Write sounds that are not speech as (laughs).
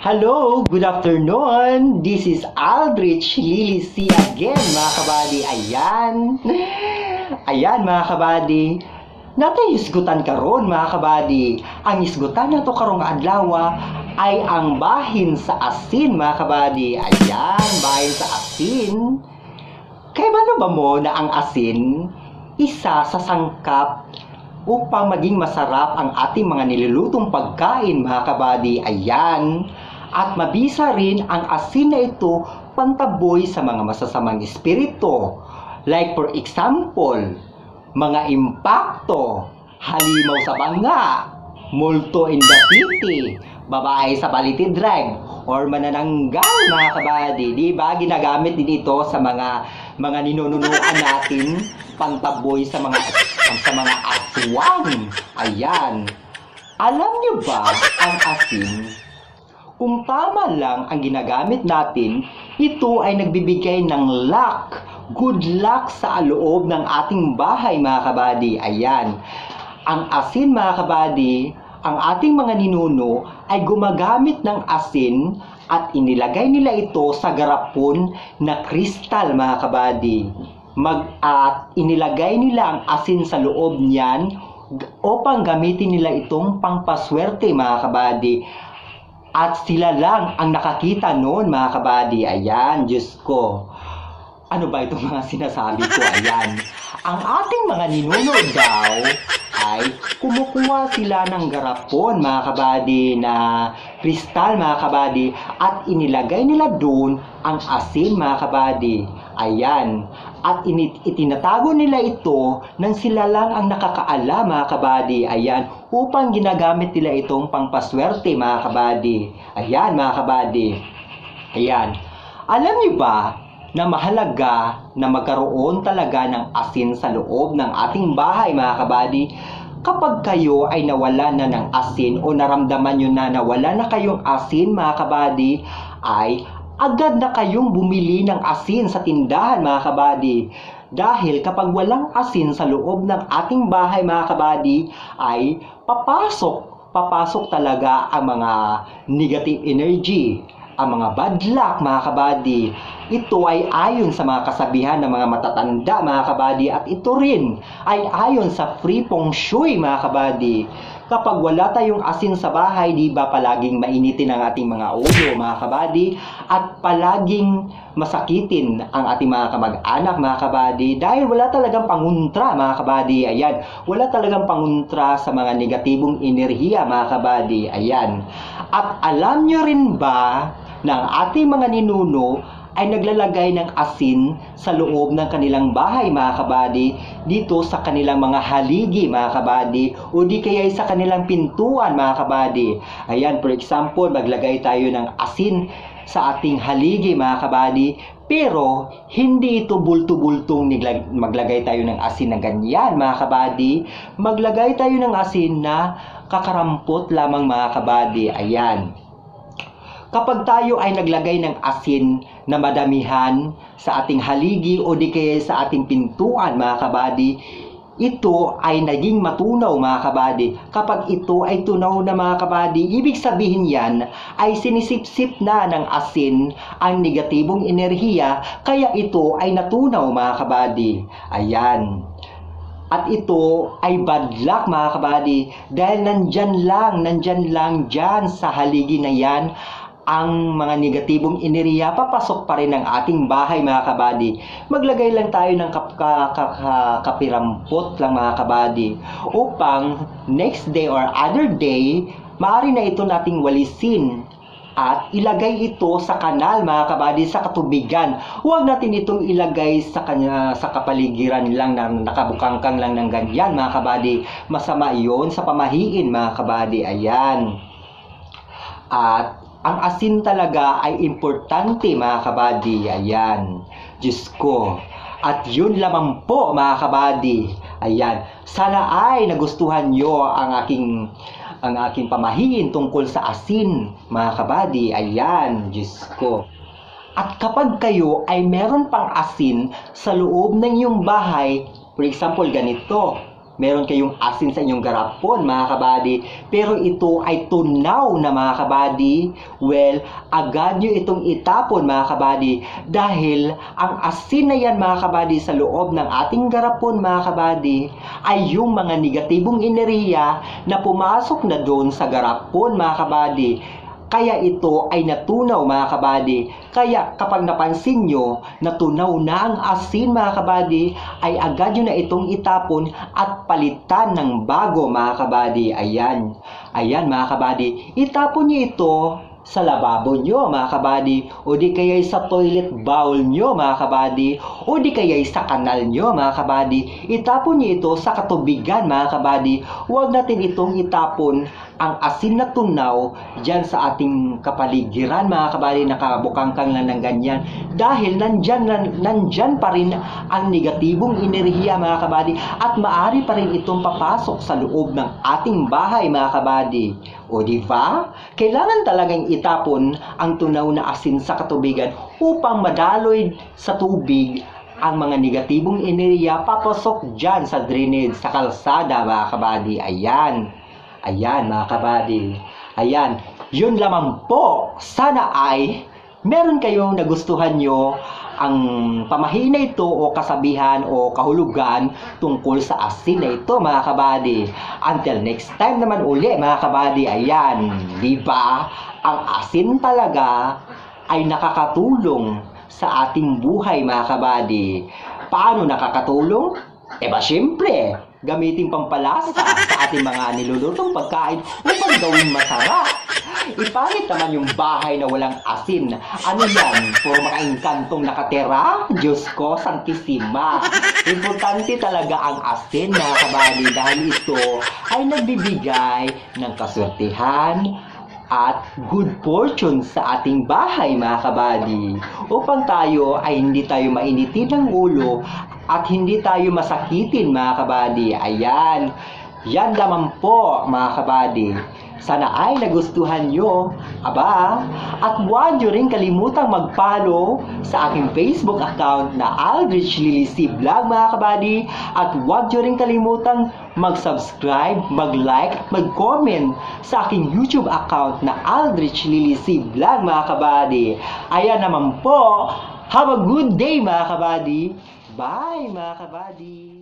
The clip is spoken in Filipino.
Hello, good afternoon. This is Aldrich Lily C again, mga kabady. Ayan. (laughs) Ayan, mga kabady. Natay isgutan karon mga kabady. Ang isgutan nato karong adlaw ay ang bahin sa asin, mga kabady. Ayan, bahin sa asin. Kaya ba ba mo na ang asin isa sa sangkap upang maging masarap ang ating mga nilulutong pagkain, mga kabady. Ayan. At mabisa rin ang asin na ito pantaboy sa mga masasamang espiritu. Like for example, mga impacto, halimaw sa banga, multo in the city, babae sa baliti drive, or manananggal mga kabady. Di ba ginagamit din ito sa mga mga ninununuan (laughs) natin pantaboy sa mga sa mga aswang. Ayan. Alam niyo ba ang asin? Kung tama lang ang ginagamit natin, ito ay nagbibigay ng luck, good luck sa loob ng ating bahay mga kabady. Ayan. Ang asin mga kabady, ang ating mga ninuno ay gumagamit ng asin at inilagay nila ito sa garapon na kristal mga kabady. Mag, at inilagay nila ang asin sa loob niyan upang gamitin nila itong pangpaswerte mga kabady. At sila lang ang nakakita noon mga kabady. Ayan, Diyos ko. Ano ba itong mga sinasabi ko? Ayan. (laughs) Ang ating mga ninuno daw sila ng garapon mga kabady na kristal mga kabady at inilagay nila doon ang asin mga kabady. Ayan. At init itinatago nila ito nang sila lang ang nakakaalam mga kabady. Ayan. Upang ginagamit nila itong pangpaswerte mga kabady. Ayan mga kabady. Ayan. Alam niyo ba na mahalaga na magkaroon talaga ng asin sa loob ng ating bahay mga kabady? Kapag kayo ay nawala na ng asin o naramdaman nyo na nawala na kayong asin mga kabady, ay agad na kayong bumili ng asin sa tindahan mga kabady. Dahil kapag walang asin sa loob ng ating bahay mga kabady, ay papasok, papasok talaga ang mga negative energy, ang mga bad luck mga kabady. Ito ay ayon sa mga kasabihan ng mga matatanda mga kabady at ito rin ay ayon sa free feng shui mga kabady. Kapag wala tayong asin sa bahay, di ba palaging mainitin ang ating mga ulo mga kabady at palaging masakitin ang ating mga kamag-anak mga kabady dahil wala talagang panguntra mga kabady. Ayan, wala talagang panguntra sa mga negatibong enerhiya mga kabady. Ayan. At alam nyo rin ba ng ating mga ninuno ay naglalagay ng asin sa loob ng kanilang bahay mga kabady dito sa kanilang mga haligi mga kabady o di kaya sa kanilang pintuan mga kabady. Ayan, for example, maglagay tayo ng asin sa ating haligi mga kabady pero hindi ito bulto-bultong maglagay tayo ng asin na ganyan mga kabady. Maglagay tayo ng asin na kakarampot lamang mga kabady. Ayan. Kapag tayo ay naglagay ng asin na madamihan sa ating haligi o di kaya sa ating pintuan mga kabady, ito ay naging matunaw mga kabady. Kapag ito ay tunaw na mga kabady, ibig sabihin yan ay sinisipsip na ng asin ang negatibong enerhiya kaya ito ay natunaw mga kabady. Ayan. At ito ay bad luck mga kabady dahil nandyan lang, nandyan lang dyan sa haligi na yan ang mga negatibong enerhiya papasok pa rin ng ating bahay mga kabady. Maglagay lang tayo ng kap ka ka ka kapirampot lang mga kabady upang next day or other day maaari na ito nating walisin at ilagay ito sa kanal mga kabady sa katubigan. Huwag natin itong ilagay sa kanya sa kapaligiran lang na nakabukangkang lang ng ganyan mga kabady. Masama 'yon sa pamahiin mga kabady. Ayan. At ang asin talaga ay importante mga kabady. Ayan. Diyos ko. At yun lamang po mga kabady. Ayan. Sana ay nagustuhan nyo ang aking ang aking pamahiin tungkol sa asin mga kabady. Ayan. Diyos ko. At kapag kayo ay meron pang asin sa loob ng iyong bahay, for example ganito, meron kayong asin sa inyong garapon mga kabady, pero ito ay tunaw na mga kabady, well, agad nyo itong itapon mga kabady dahil ang asin na yan mga kabady sa loob ng ating garapon mga kabady ay yung mga negatibong enerhiya na pumasok na doon sa garapon mga kabady. Kaya ito ay natunaw mga kabady. Kaya kapag napansin nyo, natunaw na ang asin mga kabady, ay agad nyo na itong itapon at palitan ng bago mga kabady. Ayan. Ayan mga kabady. Itapon nyo ito sa lababo nyo mga kabady o di kaya sa toilet bowl nyo mga kabady o di kaya sa kanal nyo mga kabady itapon nyo ito sa katubigan mga kabady huwag natin itong itapon ang asin na tunaw dyan sa ating kapaligiran mga kabady nakabukangkang lang ng ganyan dahil nandyan, nan, nandyan pa rin ang negatibong enerhiya mga kabady at maari pa rin itong papasok sa loob ng ating bahay mga kabady o di ba? Kailangan talagang itapon ang tunaw na asin sa katubigan upang madaloy sa tubig ang mga negatibong enerhiya papasok dyan sa drainage, sa kalsada mga kabady. Ayan. Ayan mga kabady. Ayan. Yun lamang po. Sana ay meron kayong nagustuhan nyo ang pamahina ito o kasabihan o kahulugan tungkol sa asin na ito mga kabady. Until next time naman uli mga kabady, ayan, di ba? Ang asin talaga ay nakakatulong sa ating buhay mga kabady. Paano nakakatulong? Eh ba syempre, gamitin pampalasa sa ating mga nilulutong pagkain upang gawing masarap. Ipangit naman yung bahay na walang asin. Ano yan? Puro mga engkantong nakatera? Diyos ko, sangkisima. Importante talaga ang asin, mga kabady, dahil ito ay nagbibigay ng kaswertihan at good fortune sa ating bahay, mga kabady. Upang tayo ay hindi tayo mainitin ng ulo at hindi tayo masakitin, mga kabady. Ayan. Yan lamang po, mga kabady. Sana ay nagustuhan nyo. Aba, at huwag nyo rin kalimutang mag-follow sa aking Facebook account na Aldrich Lily C Vlog mga kabady. At huwag nyo rin kalimutang mag-subscribe, mag-like, mag-comment sa aking YouTube account na Aldrich Lily C Vlog mga kabady. Ayan naman po. Have a good day mga kabady. Bye mga kabady.